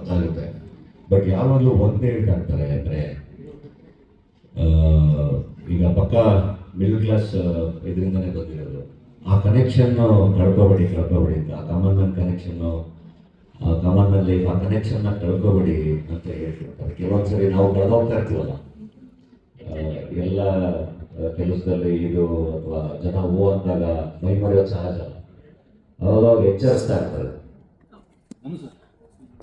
ಅರ್ಥ ಆಗುತ್ತೆ ಬಟ್ ಯಾವಾಗಲೂ ಒಂದೇ ಹೇಳ್ತಾರೆ ಅಂದರೆ ಈಗ ಪಕ್ಕ ಮಿಡಲ್ ಕ್ಲಾಸ್ ಇದರಿಂದನೇ ಬಂದಿರೋದು. ಆ ಕನೆಕ್ಷನ್ ಕಳ್ಕೊಬೇಡಿ ಕಳ್ಕೊಬೇಡಿ ಅಂತ. ಆ ಕಾಮನ್ ಮ್ಯಾನ್ ಕನೆಕ್ಷನ್ನು ಆ ಕಾಮನ್ ಮ್ಯಾನ್ ಲೈಫ್ ಆ ಕನೆಕ್ಷನ್ನ ಕಳ್ಕೊಬೇಡಿ ಅಂತ ಹೇಳ್ತಿರ್ತಾರೆ. ಕೆಲವೊಂದ್ಸರಿ ನಾವು ಕಳೆದೋಗ್ತಾ ಇರ್ತೀವಲ್ಲ. ಎಲ್ಲ ಕೆಲಸದಲ್ಲಿ ಇದು ಅಥವಾ ಜನ ಹೂ ಅಂದಾಗ ಮೈ ಮರೆಯೋದು ಸಹಜ ಅವಾಗ ಎಚ್ಚರಿಸ್ತಾ ಇರ್ತಾರೆ.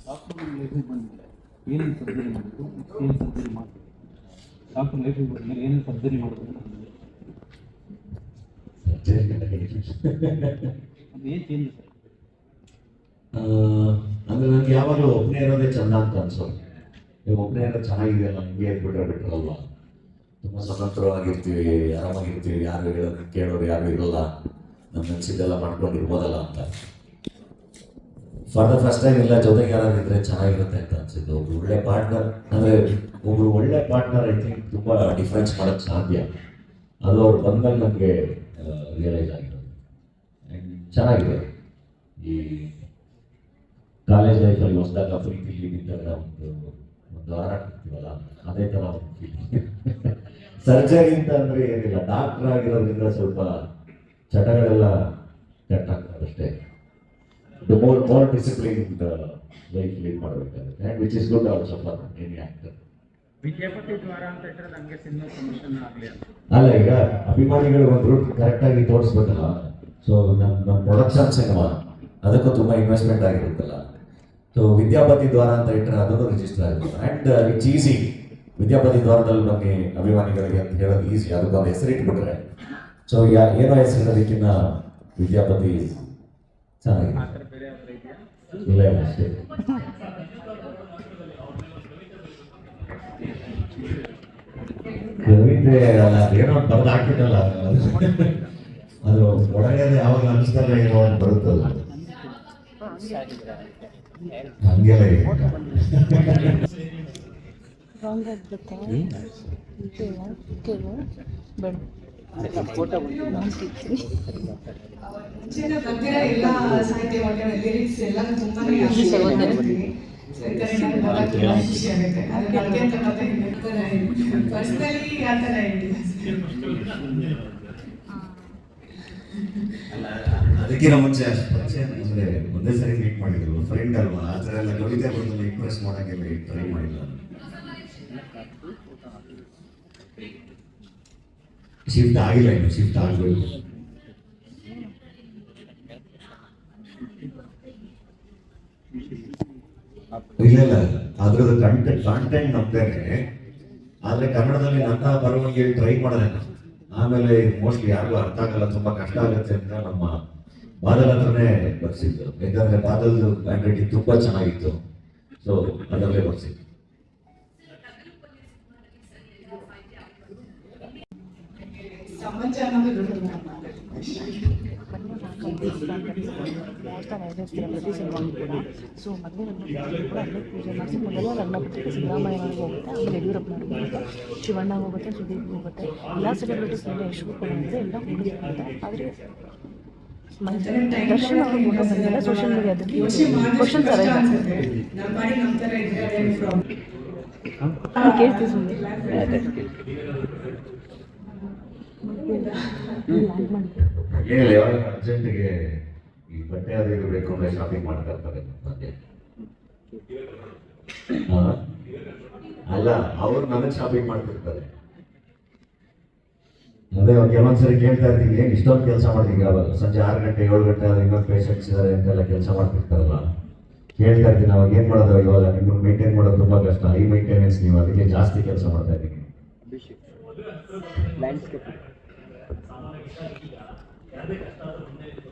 ಡಾಕ್ಟರ್ ಲೈಫಿಗೆ ಬಂದಿದೆ ಏನೇನು ಸರ್ಜರಿ ಮಾಡಬೇಕು ಏನು ಸರ್ಜರಿ ಮಾಡಬೇಕು ಡಾಕ್ಟರ್ ಲೈಫಿಗೆ ಬಂದಮೇಲೆ ಏನೇನು ಸರ್ಜರಿ ಮಾಡಬೇಕು ಅಂತ ಬಂದಿದೆ ಅದು ಏನು ಚೇಂಜ್ ಸರ್? ಅಂದ್ರೆ ನನಗೆ ಯಾವಾಗಲೂ ಒಬ್ಬನೇ ಇರೋದೇ ಚಂದ ಅಂತ ಅನ್ಸೋದು ನೀವು ಒಬ್ಬನೇ ಇರೋದು ಚೆನ್ನಾಗಿದೆಯಲ್ಲ ಹಿಂಗೆ ಬಿಟ್ಟರೆ ಬಿಟ್ರಲ್ವ? ತುಂಬ ಸ್ವತಂತ್ರವಾಗಿರ್ತೀವಿ ಆರಾಮಾಗಿರ್ತೀವಿ ಯಾರು ಹೇಳೋದು ಕೇಳೋರು ಯಾರು ಇರೋಲ್ಲ. ನಮ್ಮ ಅನ್ಸಿದ್ದೆಲ್ಲ ಮಾಡ್ಕೊಂಡಿರ್ಬೋದಲ್ಲ ಅಂತ. ಫಾರ್ ದ ಫಸ್ಟ್ ಟೈಮ್ ಇಲ್ಲ ಜೊತೆಗೆ ಯಾರು ಇದ್ರೆ ಚೆನ್ನಾಗಿರುತ್ತೆ ಅಂತ ಅನ್ಸಿದ್ದು ಒಬ್ರು ಒಳ್ಳೆ ಪಾರ್ಟ್ನರ್ ಅಂದ್ರೆ ಒಬ್ರು ಒಳ್ಳೆ ಪಾರ್ಟ್ನರ್ ಐ ಥಿಂಕ್ ತುಂಬಾ ಡಿಫ್ರೆನ್ಸ್ ಮಾಡೋಕ್ಕೆ ಸಾಧ್ಯ. ಅದು ಅವ್ರು ಬಂದ್ಮೇಲೆ ನನಗೆ ರಿಯಲೈಸ್ ಆಗಿರೋದು. ಚೆನ್ನಾಗಿದೆ. ಈ ಕಾಲೇಜ್ ಲೈಫಲ್ಲಿ ಹೊಸದಾಗ ಪ್ರೀತಿಲಿ ಬಿದ್ದಾಗ ಒಂದು ಒಂದು ಹಾರಾಟ ಇರ್ತೀವಲ್ಲ, ಅದೇ ಥರ ಸರ್ಜರಿ ಅಂತ ಅಂದರೆ ಏನಿಲ್ಲ ಡಾಕ್ಟರ್ ಆಗಿರೋದ್ರಿಂದ ಸ್ವಲ್ಪ ಚಟಗಳೆಲ್ಲ ಕಟ್ ಅಷ್ಟೇ more more discipline life lead ಮಾಡಬೇಕಾಗುತ್ತೆ. ವಿಚ್ ವಿದ್ಯಾಪತಿ ದ್ವಾರ ಅಂತ ಇಟ್ಟರೆ ನಮಗೆ ಸಿನಿಮಾ ಪ್ರಮೋಷನ್ ಆಗಲಿ ಅಲ್ಲ ಈಗ ಅಭಿಮಾನಿಗಳಿಗೆ ಒಂದು ರೂಟ್ ಕರೆಕ್ಟಾಗಿ ತೋರಿಸ್ಬೇಕಲ್ಲ. ಸೊ ನಮ್ಮ ನಮ್ಮ ಪ್ರೊಡಕ್ಷನ್ ಸಿನಿಮಾ ಅದಕ್ಕೂ ತುಂಬ ಇನ್ವೆಸ್ಟ್ಮೆಂಟ್ ಆಗಿರುತ್ತಲ್ಲ. ಸೊ ವಿದ್ಯಾಪತಿ ದ್ವಾರ ಅಂತ ಇಟ್ಟರೆ ಅದನ್ನು ರಿಜಿಸ್ಟರ್ ಆಗುತ್ತೆ ಆ್ಯಂಡ್ ಇಟ್ಸ್ ಈಸಿ ವಿದ್ಯಾಪತಿ ದ್ವಾರದಲ್ಲಿ ನಮಗೆ ಅಭಿಮಾನಿಗಳಿಗೆ ಅಂತ ಹೇಳೋದು ಈಸಿ ಅದಕ್ಕೊಂದು ಹೆಸರು ಇಟ್ಬಿಟ್ರೆ. ಸೊ ಯಾ ಏನೋ ಹೆಸರಿಡೋದಕ್ಕಿಂತ ವಿದ್ಯಾಪತಿ ಚೆನ್ನಾಗಿದೆ. ಇಲ್ಲ ಅಷ್ಟೇ ಕವಿತೆ ಏನೋ ಬರ್ದು ಹಾಕಿದ್ದಲ್ಲ ಅದು. ಒಳಗಡೆ ಯಾವಾಗ ಅನಿಸ್ತಾರೆ ಏನೋ ಅಂತ ಬರುತ್ತಲ್ಲ. ಹಂಗೆಲ್ಲ. ರಾಂಗ್ ಬೇಡ ಬರ್ದಿರೋ ಎಲ್ಲ ಅದಕ್ಕಿಂತ ಮುಂಚೆ ಒಂದೇ ಸರಿ ಮೀಟ್ ಮಾಡಿದ್ರು. ಫ್ರೆಂಡ್ ಅಲ್ವಾ? ಆ ಥರ ಎಲ್ಲ ಕವಿತೆ ಬಂದು ಇಂಪ್ರೆಸ್ ಮಾಡೋಕ್ಕೆಲ್ಲ ಟ್ರೈ ಮಾಡಿಲ್ಲ. ಶಿಫ್ಟ್ ಆಗಿಲ್ಲ ಇನ್ನು ಶಿಫ್ಟ್ ಆಗಬೇಕು ಇಲ್ಲ ಇಲ್ಲ. ಅದ್ರದ್ದು ಕಂಟೆಂಟ್ ಕಾಂಟೆಂಟ್ ನಮ್ದೇನೆ. ಆದ್ರೆ ಕನ್ನಡದಲ್ಲಿ ನನ್ನ ಬರವಣಿಗೆ ಟ್ರೈ ಮಾಡಿದೆ. ಆಮೇಲೆ ಮೋಸ್ಟ್ಲಿ ಯಾರಿಗೂ ಅರ್ಥ ಆಗಲ್ಲ, ತುಂಬಾ ಕಷ್ಟ ಆಗುತ್ತೆ ಅಂತ ನಮ್ಮ ಬಾದಲ್ ಹತ್ರನೇ ಬರ್ಸಿದ್ದು. ಯಾಕಂದ್ರೆ ಬಾದಲ್ದು ಹ್ಯಾಂಡ್ ರೈಟಿಂಗ್ ತುಂಬಾ ಚೆನ್ನಾಗಿತ್ತು. ಸೊ ಅದರಲ್ಲೇ ಬರ್ಸಿದ್ದು. ಸಮಾಜ ಅನ್ನೋದು ದೊಡ್ಡದು ಪ್ರತಿ ಕೂಡ ಸೊ ಮದುವೆ ಕೂಡ ಅಲ್ಲೇ ಪೂಜೆ ಮಾಡಿಸಿ ಮೊದಲ ಲಗ್ನ ಪತ್ರಿಕೆ ಸಿದ್ದರಾಮಯ್ಯನವ್ರಿಗೆ ಹೋಗುತ್ತೆ ಆಮೇಲೆ ಯಡಿಯೂರಪ್ಪನವ್ರಿಗೆ ಹೋಗುತ್ತೆ ಶಿವಣ್ಣ ಹೋಗುತ್ತೆ ಸುದೀಪ್ ಹೋಗುತ್ತೆ. ಎಲ್ಲ ಸೆಲೆಬ್ರಿಟೀಸ್ ಮೇಲೆ ಎಷ್ಟು ಬಂದಿದೆ ಎಲ್ಲ ಹೋಗುತ್ತೆ ಆದರೆ ದರ್ಶನ್ ಅವರು ಫೋಟೋ ಬಂದಿಲ್ಲ ಸೋಷಿಯಲ್ ಮೀಡಿಯಾದಲ್ಲಿ ಕ್ವಶನ್ ಥರ ಇದೆ ಕೇಳ್ತೀವಿ ಸುಮ್ಮನೆ ಏನಿಲ್ಲ ಯಾವಾಗ ಅರ್ಜೆಂಟ್ಗೆ ಈ ಬಟ್ಟೆ ಅದು ಇದು ಬೇಕು ಅಂದ್ರೆ ಶಾಪಿಂಗ್ ಮಾಡ್ತಾ ಇರ್ತಾರೆ ಅಲ್ಲ, ಅವ್ರು ನನಗೆ ಶಾಪಿಂಗ್ ಮಾಡ್ತಿರ್ತಾರೆ. ಅದೇ ಕೆಲವೊಂದ್ಸರಿ ಕೇಳ್ತಾ ಇರ್ತೀವಿ ಏನು ಇಷ್ಟೊಂದು ಕೆಲಸ ಮಾಡ್ತೀವಿ ಅವಾಗ ಸಂಜೆ ಆರು ಗಂಟೆ, ಏಳು ಗಂಟೆ ಆದ್ರೆ ಇನ್ನೊಂದು ಪೇಷಂಟ್ಸ್ ಇದ್ದಾರೆ ಅಂತೆಲ್ಲ ಕೆಲಸ ಮಾಡ್ತಿರ್ತಾರಲ್ಲ. ಕೇಳ್ತಾ ಇರ್ತೀನಿ ಅವಾಗ ಏನು ಮಾಡೋದು ಇವಾಗ? ನಿಮ್ಮನ್ನು ಮೇಂಟೈನ್ ಮಾಡೋದು ತುಂಬ ಕಷ್ಟ. ಈ ಮೇಂಟೆನೆನ್ಸ್ ನೀವು ಅದಕ್ಕೆ ಜಾಸ್ತಿ ಕೆಲಸ ಮಾಡ್ತಾ ಇದ್ದೀನಿ ಸಾಮಾನ್ಯ ಈಗ ಯಾರದೇ ಕಷ್ಟ ಆದರೂ ಮುಂದೆ